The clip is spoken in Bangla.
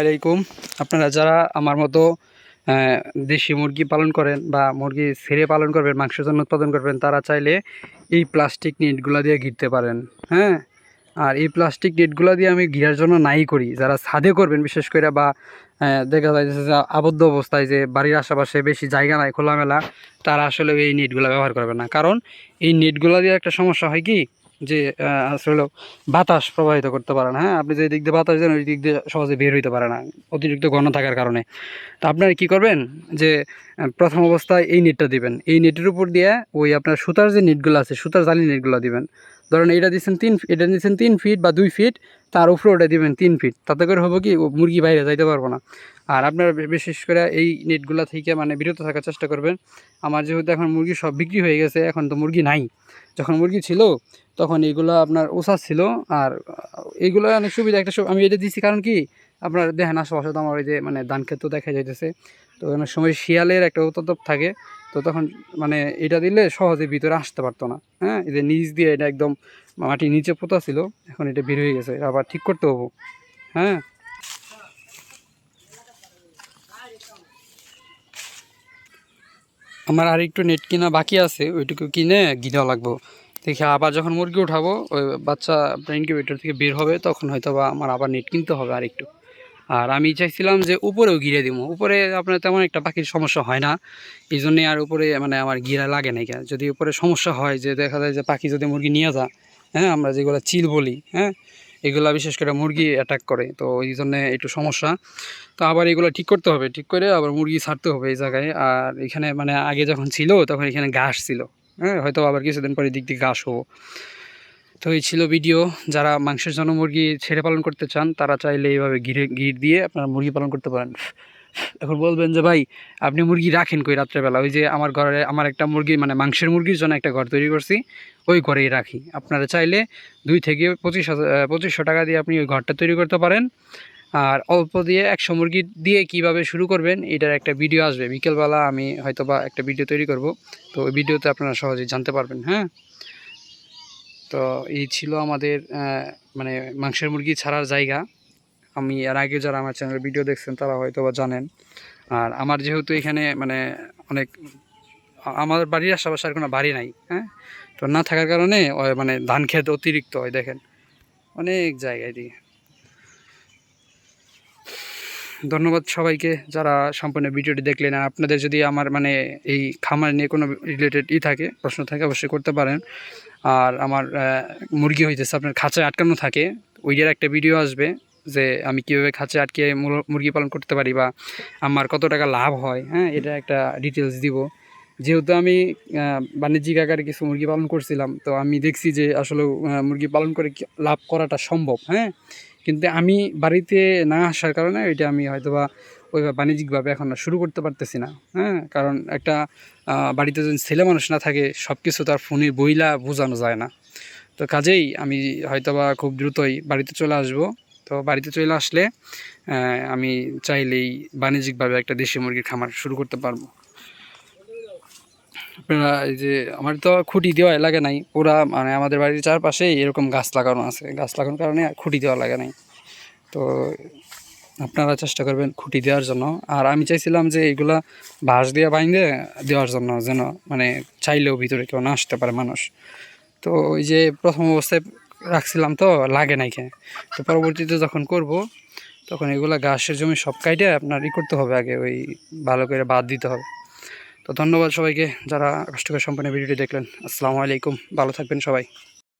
আলাইকুম। আপনারা যারা আমার মতো দেশি মুরগি পালন করেন বা মুরগি ছেড়ে পালন করবেন, মাংসের জন্য উৎপাদন করবেন, তারা চাইলে এই প্লাস্টিক নেটগুলো দিয়ে ঘিরতে পারেন হ্যাঁ? আর এই প্লাস্টিক নেটগুলো দিয়ে আমি ঘিরার জন্য নাই করি। যারা ছাদে করবেন, বিশেষ করে বা দেখা যায় যে আবদ্ধ অবস্থায় যে বাড়ির আশেপাশে বেশি জায়গা নাই, খোলামেলা, তারা আসলে এই নেটগুলো ব্যবহার করবে না। কারণ এই নেটগুলো দিয়ে একটা সমস্যা হয় কি? যে আসলে বাতাস প্রবাহিত করতে পারে না হ্যাঁ? আপনি যে দিক দিয়ে বাতাস দেন, ওই দিক দিয়ে সহজে বের হইতে পারে না, অতিরিক্ত ঘন থাকার কারণে। তো আপনারা কি করবেন? যে প্রথম অবস্থায় এই নেটটা দিবেন। এই নেটের উপর দিয়ে ওই আপনার সুতার যে নেটগুলো আছে সুতার জালি নেটগুলো দিবেন। ধরেন এটা দিচ্ছেন তিন এটা দিচ্ছেন তিন ফিট বা দুই ফিট তার উপরে ওটা দিবেন তিন ফিট। তাতে করে হবে কি মুরগি বাইরে যাইতে পারব না। আর আপনারা বিশেষ করে এই নেটগুলো থেকে মানে বিরত থাকার চেষ্টা করবেন। আমার যেহেতু এখন মুরগি সব বিক্রি হয়ে গেছে এখন তো মুরগি নাই। যখন মুরগি ছিল তখন এইগুলো আপনার ওষা ছিল। আর আহ, এইগুলো অনেক সুবিধা একটা আমি এটা দিচ্ছি কারণ কি আপনার দেখেন আশেপাশে তো আমার ওই যে মানে ধান ক্ষেত দেখা যাইতেছে। তো অনেক সময় শিয়ালের একটা উত্তপ থাকে, তো তখন মানে এটা দিলে সহজে ভিতরে আসতে পারতো না। হ্যাঁ এই যে নিচ দিয়ে এটা একদম মাটির নিচে পোতা ছিল, এখন এটা বের হয়ে গেছে, আবার ঠিক করতে হব। হ্যাঁ। আমার আর একটু নেট কিনা বাকি আছে, ওইটুকু কিনে গিরা লাগবো। দেখে আবার যখন মুরগি উঠাবো, ওই বাচ্চা আপনার ইনকিউবেটর থেকে বের হবে, তখন হয়তো বা আমার আবার নেট কিনতে হবে আর একটু আর আমি চাইছিলাম যে উপরেও গিরে দিব। উপরে আপনার তেমন একটা পাখির সমস্যা হয় না। এই জন্যে আর উপরে মানে আমার গিরা লাগে না যদি উপরে সমস্যা হয় যে দেখা যায় যে পাখি যদি মুরগি নিয়ে যা হ্যাঁ আমরা যেগুলো চিল বলি হ্যাঁ এগুলা বিশেষ করে মুরগি অ্যাটাক করে, তো এই জন্যে একটু সমস্যা। তো আবার এগুলো ঠিক করতে হবে, ঠিক করে আবার মুরগি ছাড়তে হবে এই জায়গায়। আর এখানে মানে আগে যখন ছিল তখন এখানে ঘাস ছিল হ্যাঁ হয়তো আবার কিছুদিন পরে দিক দিয়ে ঘাস হব তো এই ছিল ভিডিও। যারা মাংসের জন্য মুরগি ছেড়ে পালন করতে চান, তারা চাইলে এইভাবে ঘিরে ঘির দিয়ে আপনারা মুরগি পালন করতে পারেন। এখন বলবেন যে, ভাই, আপনি মুরগি রাখেন কই রাত্রেবেলা? ওই যে আমার ঘরে, আমার একটা মুরগি মানে মাংসের মুরগির জন্য একটা ঘর তৈরি করছি, ওই ঘরেই রাখি। আপনারা চাইলে দুই থেকে পঁচিশ হাজার পঁচিশশো টাকা দিয়ে আপনি ওই ঘরটা তৈরি করতে পারেন। আর অল্প দিয়ে একশো মুরগি দিয়ে কীভাবে শুরু করবেন, এটার একটা ভিডিও আসবে। বিকেলবেলা আমি হয়তো বা একটা ভিডিও তৈরি করব। তো ওই ভিডিওতে আপনারা সহজেই জানতে পারবেন হ্যাঁ? তো এই ছিল আমাদের মানে মাংসের মুরগি ছাড়ার জায়গা। আমি এর আগে যারা আমার চ্যানেলের ভিডিও দেখছেন, তারা হয়তো বা জানেন। আর আমার যেহেতু এখানে মানে অনেক, আমার বাড়ির আশেপাশে আর কোনো বাড়ি নাই হ্যাঁ? তো না থাকার কারণে মানে ধান ক্ষেত অতিরিক্ত হয় দেখেন। অনেক জায়গায় দিয়ে ধন্যবাদ সবাইকে যারা সম্পূর্ণ ভিডিওটি দেখলেন। আর আপনাদের যদি আমার মানে এই খামার নিয়ে কোনো রিলেটেড ই থাকে, প্রশ্ন থাকে, অবশ্যই করতে পারেন। আর আমার মুরগি হইতেছে আপনার খাঁচায় আটকানো থাকে। ওইটার একটা ভিডিও আসবে যে আমি কীভাবে খাঁচায় আটকে মুর- মুরগি পালন করতে পারি বা আমার কত টাকা লাভ হয়। হ্যাঁ এটা একটা ডিটেলস দিব। যেহেতু আমি বাণিজ্যিক আকারে কিছু মুরগি পালন করছিলাম, তো আমি দেখছি যে আসলে মুরগি পালন করে লাভ করাটা সম্ভব। হ্যাঁ কিন্তু আমি বাড়িতে না আসার কারণে এটা আমি হয়তোবা ওই বাণিজ্যিকভাবে এখন আর শুরু করতে পারতেছি না হ্যাঁ? কারণ একটা বাড়িতে যদি ছেলে মানুষ না থাকে সব কিছু তার ফোনে বইলা বোঝানো যায় না। তো কাজেই আমি হয়তোবা খুব দ্রুতই বাড়িতে চলে আসব। তো বাড়িতে চলে আসলে আমি চাইলেই বাণিজ্যিকভাবে একটা দেশি মুরগির খামার শুরু করতে পারব। আপনারা এই যে, আমার তো খুঁটি দেওয়া লাগে নাই। পুরা মানে আমাদের বাড়ির চারপাশেই এরকম গাছ লাগানো আছে। গাছ লাগানোর কারণে খুঁটি দেওয়া লাগে নাই। তো আপনারা চেষ্টা করবেন খুঁটি দেওয়ার জন্য। আর আমি চাইছিলাম যে এইগুলা বাঁশ দিয়ে বাইন্দে দেওয়ার জন্য, যেন মানে চাইলেও ভিতরে কেউ না আসতে পারে মানুষ। তো ওই যে প্রথম অবস্থায় রাখছিলাম তো, লাগে নাই খেয়ে। তো পরবর্তীতে যখন করব, তখন এগুলা ঘাসের জমি সব কাইটে আপনার ই করতে হবে আগে, ওই ভালো করে বাদ দিতে হবে। তো ধন্যবাদ সবাইকে যারা কষ্ট করে সম্পূর্ণ ভিডিওটি দেখলেন। আসসালামু আলাইকুম ভালো থাকবেন সবাই।